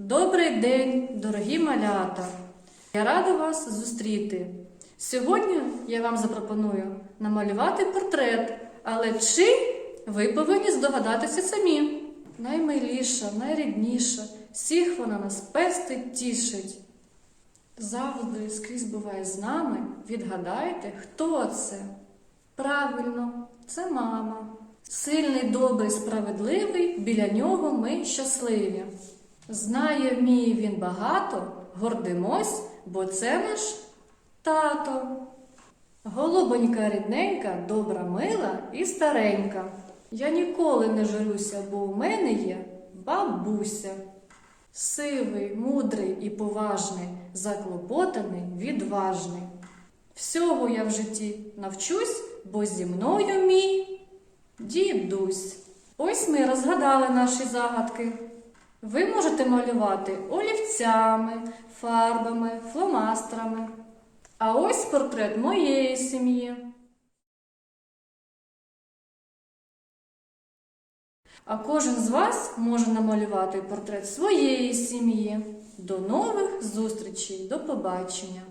Добрий день, дорогі малята! Я рада вас зустріти. Сьогодні я вам запропоную намалювати портрет, але чи ви повинні здогадатися самі? Наймиліша, найрідніша, всіх вона нас пестить, тішить. Завжди скрізь буває з нами. Відгадайте, хто це? Правильно, це мама. Сильний, добрий, справедливий, біля нього ми щасливі. Знає, вміє він багато, гордимось, бо це наш тато. Голубонька рідненька, добра, мила і старенька. Я ніколи не журюся, бо у мене є бабуся. Сивий, мудрий і поважний, заклопотаний, відважний. Всього я в житті навчусь, бо зі мною мій дідусь. Ось ми розгадали наші загадки. Ви можете малювати олівцями, фарбами, фломастрами. А ось портрет моєї сім'ї. А кожен з вас може намалювати портрет своєї сім'ї. До нових зустрічей, до побачення!